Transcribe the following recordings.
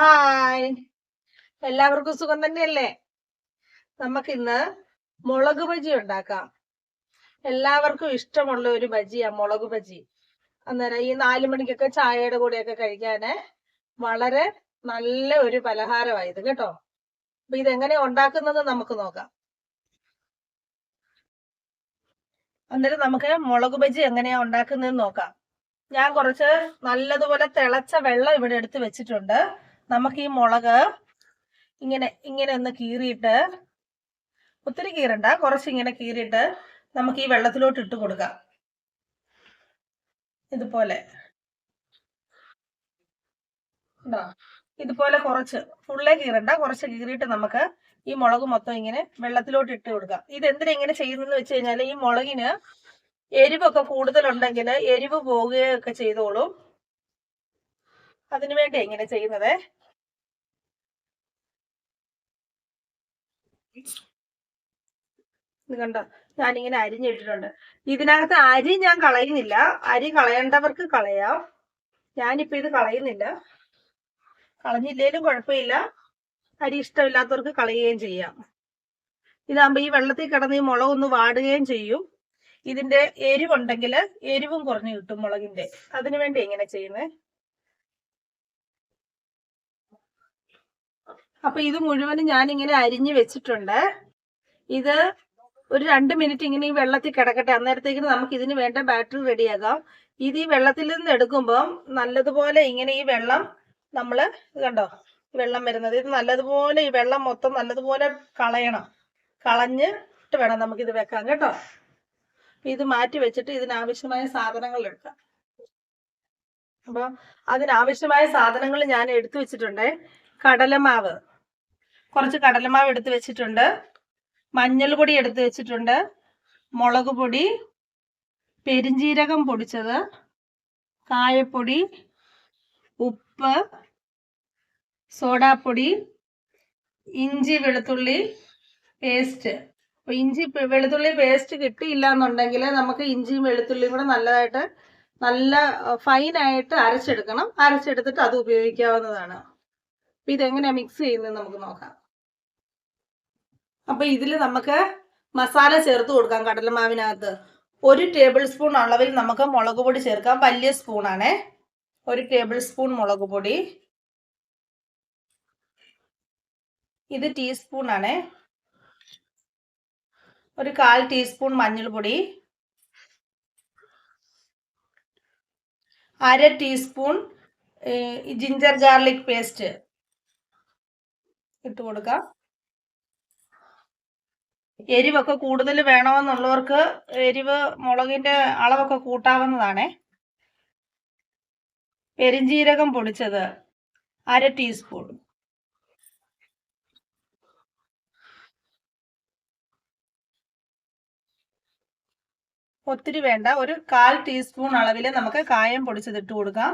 Hi എല്ലാവർക്കും സുഖം തന്നെയല്ലേ? നമുക്കിന്ന് മുളക് ബജി ഉണ്ടാക്കാം. എല്ലാവർക്കും ഇഷ്ടമുള്ള ഒരു ബജിയാ മുളക് ബജി. അന്നേരം ഈ നാലു മണിക്കൊക്കെ ചായയുടെ കൂടെയൊക്കെ കഴിക്കാന് വളരെ നല്ല ഒരു പലഹാരമായത് കേട്ടോ. അപ്പൊ ഇതെങ്ങനെ ഉണ്ടാക്കുന്നത് നമുക്ക് നോക്കാം. അന്നേരം നമുക്ക് മുളക് ബജി എങ്ങനെയാ ഉണ്ടാക്കുന്നതെന്ന് നോക്കാം. ഞാൻ കുറച്ച് നല്ലതുപോലെ തിളച്ച വെള്ളം ഇവിടെ എടുത്ത് വെച്ചിട്ടുണ്ട്. നമുക്ക് ഈ മുളക് ഇങ്ങനെ ഇങ്ങനെ ഒന്ന് കീറിയിട്ട് ഒത്തിരി കീറണ്ട കുറച്ച് ഇങ്ങനെ കീറിയിട്ട് നമുക്ക് ഈ വെള്ളത്തിലോട്ട് ഇട്ട് കൊടുക്കാം. ഇതുപോലെ. ഇതാ ഇതുപോലെ കുറച്ച് ഫുള്ളേ കീറണ്ട കുറച്ച് കീറിയിട്ട് നമുക്ക് ഈ മുളക് മൊത്തം ഇങ്ങനെ വെള്ളത്തിലോട്ട് ഇട്ട് കൊടുക്കാം. ഇത് എന്തിനാ ഇങ്ങനെ ചെയ്യുന്നതെന്ന് വെച്ച് കഴിഞ്ഞാൽ ഈ മുളകിന് എരിവൊക്കെ കൂടുതലുണ്ടെങ്കിൽ എരിവ് പോവുകയൊക്കെ ചെയ്തോളും. അതിനു വേണ്ടി ഇങ്ങനെ ചെയ്യുന്നത്. ഇത് കണ്ടോ? ഞാനിങ്ങനെ അരിഞ്ഞിട്ടിട്ടുണ്ട്. ഇതിനകത്ത് അരി ഞാൻ കളയുന്നില്ല. അരി കളയേണ്ടവർക്ക് കളയാം. ഞാനിപ്പോ ഇത് കളയുന്നില്ല. കളഞ്ഞില്ലേലും കുഴപ്പമില്ല. അരി ഇഷ്ടമില്ലാത്തവർക്ക് കളയുകയും ചെയ്യാം. ഇതാകുമ്പോ ഈ വെള്ളത്തിൽ കിടന്ന് ഈ മുളകൊന്ന് വാടുകയും ചെയ്യും. ഇതിന്റെ എരിവുണ്ടെങ്കിൽ എരിവും കുറഞ്ഞു കിട്ടും മുളകിന്റെ. അതിനു വേണ്ടി എങ്ങനെ ചെയ്യുന്നത് അപ്പൊ ഇത് മുഴുവനും ഞാനിങ്ങനെ അരിഞ്ഞു വെച്ചിട്ടുണ്ട്. ഇത് ഒരു രണ്ട് മിനിറ്റ് ഇങ്ങനെ ഈ വെള്ളത്തിൽ കിടക്കട്ടെ. അന്നേരത്തേക്കിന് നമുക്ക് ഇതിന് വേണ്ട ബാറ്ററി റെഡിയാക്കാം ഇത് ഈ വെള്ളത്തിൽ നിന്ന് എടുക്കുമ്പം നല്ലതുപോലെ ഇങ്ങനെ ഈ വെള്ളം നമ്മൾ കണ്ടോ? വെള്ളം വരുന്നത്. ഇത് നല്ലതുപോലെ ഈ വെള്ളം മൊത്തം നല്ലതുപോലെ കളയണം. കളഞ്ഞിട്ട് വേണം നമുക്ക് ഇത് വെക്കാൻ കേട്ടോ. ഇത് മാറ്റി വെച്ചിട്ട് ഇതിനാവശ്യമായ സാധനങ്ങൾ എടുക്കാം. അപ്പൊ അതിനാവശ്യമായ സാധനങ്ങൾ ഞാൻ എടുത്തു വെച്ചിട്ടുണ്ട്. കടലമാവ്. കുറച്ച് കടലമാവ് എടുത്ത് വെച്ചിട്ടുണ്ട്. മഞ്ഞൾ പൊടി എടുത്ത് വെച്ചിട്ടുണ്ട്. മുളക് പൊടി പെരിഞ്ജീരകം പൊടിച്ചത് കായപ്പൊടി ഉപ്പ് സോഡാപ്പൊടി ഇഞ്ചി വെളുത്തുള്ളി പേസ്റ്റ്. അപ്പൊ ഇഞ്ചി വെളുത്തുള്ളി പേസ്റ്റ് കിട്ടിയില്ല എന്നുണ്ടെങ്കിൽ നമുക്ക് ഇഞ്ചിയും വെളുത്തുള്ളിയും കൂടെ നല്ലതായിട്ട് നല്ല ഫൈനായിട്ട് അരച്ചെടുക്കണം. അരച്ചെടുത്തിട്ട് അത് ഉപയോഗിക്കാവുന്നതാണ്. അപ്പൊ ഇതെങ്ങനെയാ മിക്സ് ചെയ്യുന്നത് നമുക്ക് നോക്കാം. അപ്പൊ ഇതിൽ നമുക്ക് മസാല ചേർത്ത് കൊടുക്കാം കടലമാവിനകത്ത്. ഒരു ടേബിൾ സ്പൂൺ അളവിൽ നമുക്ക് മുളക് പൊടി ചേർക്കാം. വലിയ സ്പൂണാണേ ഒരു ടേബിൾ സ്പൂൺ മുളക് പൊടി. ഇത് ടീസ്പൂൺ ആണേ. ഒരു കാൽ ടീസ്പൂൺ മഞ്ഞൾപ്പൊടി. അര ടീസ്പൂൺ ജിഞ്ചർ ഗാർലിക് പേസ്റ്റ് ഇട്ട് കൊടുക്കാം. എരിവൊക്കെ കൂടുതൽ വേണമെന്നുള്ളവർക്ക് എരിവ് മുളകിന്റെ അളവൊക്കെ കൂട്ടാവുന്നതാണേ. പെരിഞ്ജീരകം പൊടിച്ചത് അര ടീസ്പൂൺ ഒത്തിരി വേണ്ട ഒരു കാൽ ടീസ്പൂൺ അളവിൽ നമുക്ക് കായം പൊടിച്ചത് ഇട്ട് കൊടുക്കാം.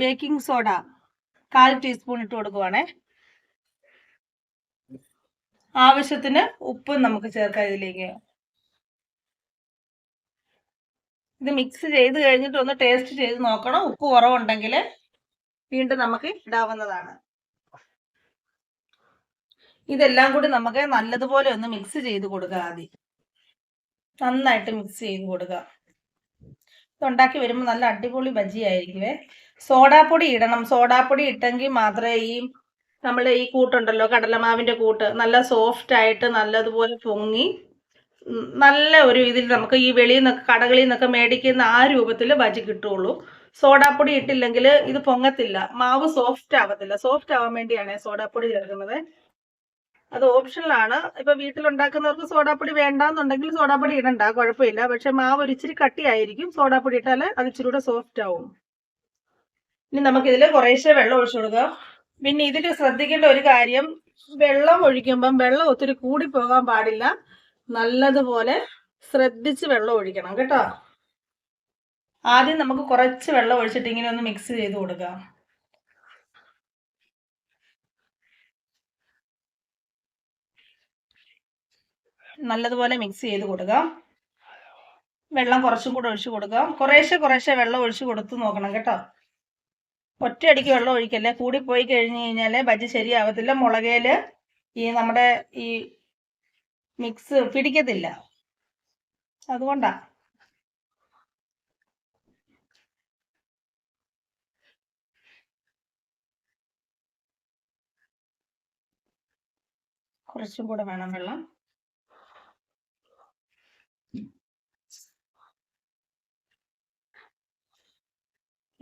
ബേക്കിംഗ് സോഡ കാൽ ടീസ്പൂൺ ഇട്ട് കൊടുക്കുവാണേ. ആവശ്യത്തിന് ഉപ്പും നമുക്ക് ചേർക്കാം ഇതിലേക്ക്. ഇത് മിക്സ് ചെയ്ത് കഴിഞ്ഞിട്ട് ഒന്ന് ടേസ്റ്റ് ചെയ്ത് നോക്കണം. ഉപ്പ് കുറവുണ്ടെങ്കിൽ വീണ്ടും നമുക്ക് ഇടാവുന്നതാണ്. ഇതെല്ലാം കൂടി നമുക്ക് നല്ലതുപോലെ ഒന്ന് മിക്സ് ചെയ്ത് കൊടുക്കുക ആദ്യം. നന്നായിട്ട് മിക്സ് ചെയ്ത് കൊടുക്കുക. ഇതുണ്ടാക്കി വരുമ്പോൾ നല്ല അടിപൊളി ബജി ആയിരിക്കുവേ സോഡാപ്പൊടി ഇടണം. സോഡാപ്പൊടി ഇട്ടെങ്കിൽ മാത്രമേ ഈ നമ്മൾ ഈ കൂട്ടുണ്ടല്ലോ കടലമാവിന്റെ കൂട്ട് നല്ല സോഫ്റ്റ് ആയിട്ട് നല്ലതുപോലെ പൊങ്ങി നല്ല ഒരു ഇതിൽ നമുക്ക് ഈ വെളിയിൽ നിന്നൊക്കെ കടകളിൽ നിന്നൊക്കെ മേടിക്കുന്ന ആ രൂപത്തിൽ ബജി കിട്ടുള്ളൂ. സോഡാപ്പൊടി ഇട്ടില്ലെങ്കിൽ ഇത് പൊങ്ങത്തില്ല. മാവ് സോഫ്റ്റ് ആവത്തില്ല. സോഫ്റ്റ് ആവാൻ വേണ്ടിയാണ് സോഡാപ്പൊടി ചേർക്കുന്നത്. അത് ഓപ്ഷനിലാണ് ഇപ്പൊ വീട്ടിലുണ്ടാക്കുന്നവർക്ക് സോഡാപ്പൊടി വേണ്ടാന്നുണ്ടെങ്കിൽ സോഡാപ്പൊടി ഇടണ്ട. കുഴപ്പമില്ല. പക്ഷെ മാവ് ഒരു ഇച്ചിരി കട്ടിയായിരിക്കും. സോഡാപ്പൊടി ഇട്ടാൽ അത് ഇച്ചിരി കൂടെ സോഫ്റ്റ് ആവും. ഇനി നമുക്കിതിൽ കുറേശ്ശെ വെള്ളം ഒഴിച്ചു കൊടുക്കാം. പിന്നെ ഇതിൽ ശ്രദ്ധിക്കേണ്ട ഒരു കാര്യം വെള്ളം ഒഴിക്കുമ്പം വെള്ളം ഒത്തിരി കൂടി പോകാൻ പാടില്ല. നല്ലതുപോലെ ശ്രദ്ധിച്ച് വെള്ളം ഒഴിക്കണം കേട്ടോ. ആദ്യം നമുക്ക് കുറച്ച് വെള്ളം ഒഴിച്ചിട്ട് ഇങ്ങനെ ഒന്ന് മിക്സ് ചെയ്ത് കൊടുക്കാം. നല്ലതുപോലെ മിക്സ് ചെയ്ത് കൊടുക്കാം. വെള്ളം കുറച്ചും കൂടെ ഒഴിച്ചു കൊടുക്കാം. കുറേശ്ശെ കുറേശ്ശെ വെള്ളം ഒഴിച്ചു കൊടുത്ത് നോക്കണം കേട്ടോ. ഒറ്റയടിക്ക് വെള്ളം ഒഴിക്കല്ലേ? കൂടി പോയി കഴിഞ്ഞ് കഴിഞ്ഞാൽ ബജ്ജി ശരിയാവത്തില്ല. മുളകേൽ ഈ നമ്മുടെ ഈ മിക്സ് പിടിക്കത്തില്ല. അതുകൊണ്ടാ. കുറച്ചും കൂടെ വേണം വെള്ളം.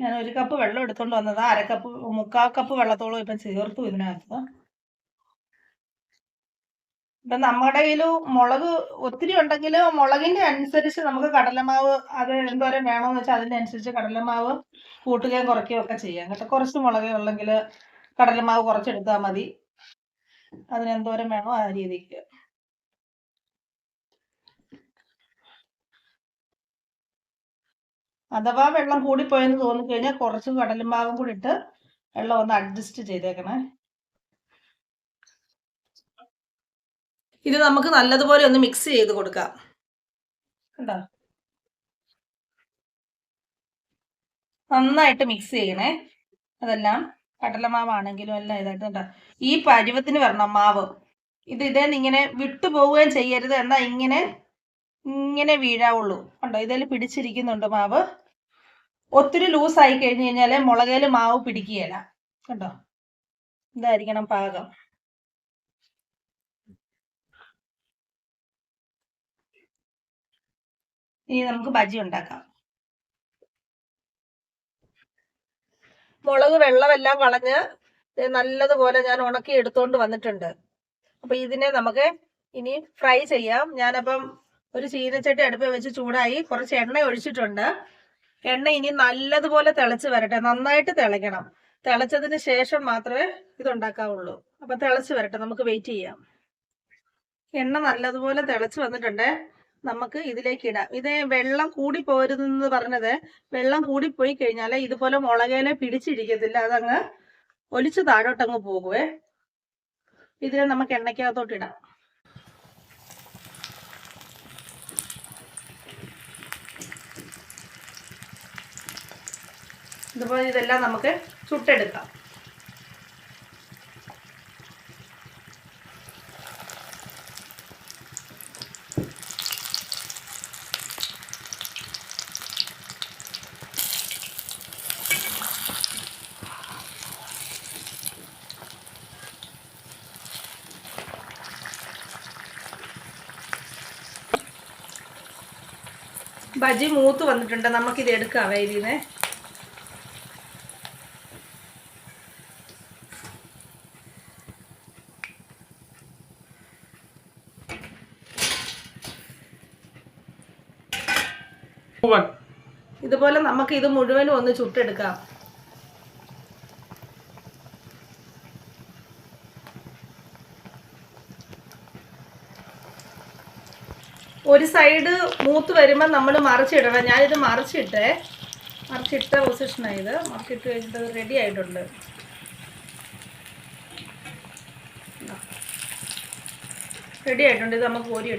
ഞാൻ ഒരു കപ്പ് വെള്ളം എടുത്തോണ്ട് വന്നതാ. അര കപ്പ് മുക്കാൽ കപ്പ് വെള്ളത്തോളം ഇപ്പം ചേർത്തു ഇതിനകത്ത്. ഇപ്പൊ നമ്മുടെ കയ്യിൽ മുളക് ഒത്തിരി ഉണ്ടെങ്കിൽ മുളകിന്റെ അനുസരിച്ച് നമുക്ക് കടലമാവ് അത് എന്തോരം വേണമെന്ന് വെച്ചാൽ അതിനനുസരിച്ച് കടലമാവ് കൂട്ടുകയും കുറയ്ക്കുകയും ഒക്കെ ചെയ്യാം കേട്ടോ. കുറച്ച് മുളക് ഉള്ളെങ്കിൽ കടലമാവ് കുറച്ചെടുത്താൽ മതി. അതിനെന്തോരം വേണോ ആ രീതിക്ക്. അഥവാ വെള്ളം കൂടിപ്പോയെന്ന് തോന്നിക്കഴിഞ്ഞാൽ കുറച്ച് കടലമാവും കൂടി ഇട്ട് വെള്ളം ഒന്ന് അഡ്ജസ്റ്റ് ചെയ്തേക്കണേ. ഇത് നമുക്ക് നല്ലതുപോലെ ഒന്ന് മിക്സ് ചെയ്ത് കൊടുക്കാം. കണ്ടോ? നന്നായിട്ട് മിക്സ് ചെയ്യണേ. അതെല്ലാം കടലമാവാണെങ്കിലും എല്ലാം ഇതായിട്ട് കണ്ടോ? ഈ പരുവത്തിന് വരണം മാവ്. ഇത് ഇതേ ഇങ്ങനെ വിട്ടുപോവുകയും ചെയ്യരുത്. എന്നാ ഇങ്ങനെ ഇങ്ങനെ വീഴാവുള്ളൂ. കണ്ടോ? ഇതിൽ പിടിച്ചിരിക്കുന്നുണ്ട് മാവ്. ഒത്തിരി ലൂസ് ആയി കഴിഞ്ഞു കഴിഞ്ഞാൽ മുളകേൽ മാവ് പിടിക്കുകയില്ല. കണ്ടോ? ഇതായിരിക്കണം പാകം. ഇനി നമുക്ക് ബജി ഉണ്ടാക്കാം. മുളക് വെള്ളമെല്ലാം കളഞ്ഞ് നല്ലതുപോലെ ഞാൻ ഉണക്കി എടുത്തോണ്ട് വന്നിട്ടുണ്ട്. അപ്പൊ ഇതിനെ നമുക്ക് ഇനി ഫ്രൈ ചെയ്യാം. ഞാനപ്പം ഒരു ചീനച്ചട്ടി അടുപ്പിൽ വെച്ച് ചൂടായി കുറച്ച് എണ്ണ ഒഴിച്ചിട്ടുണ്ട്. എണ്ണ ഇനി നല്ലതുപോലെ തിളച്ച് വരട്ടെ. നന്നായിട്ട് തിളയ്ക്കണം. തിളച്ചതിന് ശേഷം മാത്രമേ ഇത് ഉണ്ടാക്കാവുള്ളൂ അപ്പൊ തിളച്ച് വരട്ടെ. നമുക്ക് വെയിറ്റ് ചെയ്യാം. എണ്ണ നല്ലതുപോലെ തിളച്ച് വന്നിട്ടുണ്ട്. നമുക്ക് ഇതിലേക്ക് ഇടാം. ഇത് വെള്ളം കൂടി പോരുതെന്ന് പറഞ്ഞത് വെള്ളം കൂടി പോയി കഴിഞ്ഞാൽ ഇതുപോലെ മുളകേലെ പിടിച്ചിരിക്കത്തില്ല. അതങ്ങ് ഒലിച്ച് താഴോട്ടങ്ങ് പോകുവേ. ഇതിനെ നമുക്ക് എണ്ണയ്ക്കകത്തോട്ട് ഇടാം. ഇതുപോലെ ഇതെല്ലാം നമുക്ക് ചുട്ടെടുക്കാം. ബജി മൂത്ത് വന്നിട്ടുണ്ട്. നമുക്കിത് എടുക്കാം ഇതിനെ ഇതുപോലെ നമുക്ക് ഇത് മുഴുവനും ഒന്ന് ചുട്ടെടുക്കാം. ഒരു സൈഡ് മൂത്ത് വരുമ്പോൾ നമ്മൾ മറിച്ചിടണം. ഞാനിത് മറിച്ചിട്ടേ മറിച്ചിട്ട പൊസിഷനായത് മറിച്ചിട്ട് കഴിഞ്ഞിട്ട് റെഡി ആയിട്ടുണ്ട്. റെഡി ആയിട്ടുണ്ട്. ഇത് നമുക്ക് കോരി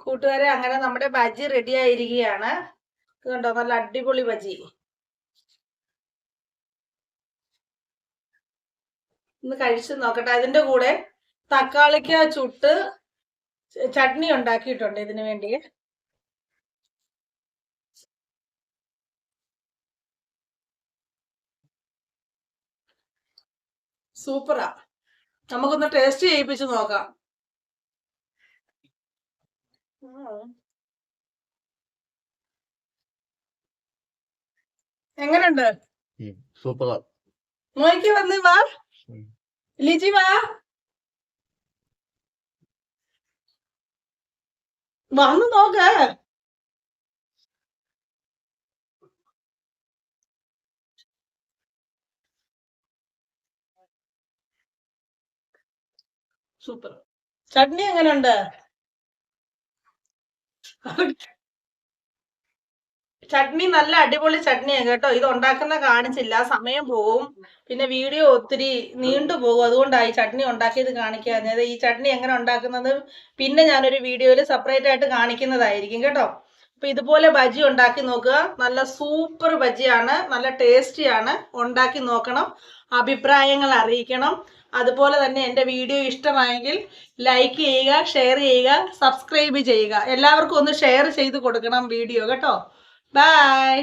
കൂട്ടുകാരെ അങ്ങനെ നമ്മുടെ ബജി റെഡി ആയിരിക്കുകയാണ്. കണ്ടോ നല്ല അടിപൊളി ബജി ഒന്ന് കഴിച്ചു നോക്കട്ടെ. അതിന്റെ കൂടെ തക്കാളിക്ക ചുട്ട് ചട്നി ഉണ്ടാക്കിയിട്ടുണ്ട് ഇതിനു വേണ്ടി. സൂപ്പറാ. നമുക്കൊന്ന് ടേസ്റ്റ് ചെയ്യിപ്പിച്ച് നോക്കാം. എങ്ങനുണ്ട്? സൂപ്പർ നോക്കി വന്ന് വാ. ലിജി വാ. വന്ന് നോക്ക്. സൂപ്പർ. ചട്നി എങ്ങനെയുണ്ട് ചട്നി നല്ല അടിപൊളി ചട്നിയാണ് കേട്ടോ. ഇത് ഉണ്ടാക്കുന്ന കാണിച്ചില്ല. സമയം പോവും. പിന്നെ വീഡിയോ ഒത്തിരി നീണ്ടു പോകും. അതുകൊണ്ടായി ചട്നി ഉണ്ടാക്കിയത് കാണിക്കാഞ്ഞത്. ഈ ചട്നി എങ്ങനെ ഉണ്ടാക്കുന്നത് പിന്നെ ഞാനൊരു വീഡിയോയിൽ സെപ്പറേറ്റ് ആയിട്ട് കാണിക്കുന്നതായിരിക്കും കേട്ടോ. അപ്പൊ ഇതുപോലെ ബജി ഉണ്ടാക്കി നോക്കുക. നല്ല സൂപ്പർ ബജിയാണ് നല്ല ടേസ്റ്റിയാണ് ഉണ്ടാക്കി നോക്കണം. അഭിപ്രായങ്ങൾ അറിയിക്കണം. അതുപോലെ തന്നെ എന്റെ വീഡിയോ ഇഷ്ടമായെങ്കിൽ ലൈക്ക് ചെയ്യുക ഷെയർ ചെയ്യുക സബ്സ്ക്രൈബ് ചെയ്യുക. എല്ലാവർക്കും ഒന്ന് ഷെയർ ചെയ്ത് കൊടുക്കണം വീഡിയോ. കേട്ടോ. ബൈ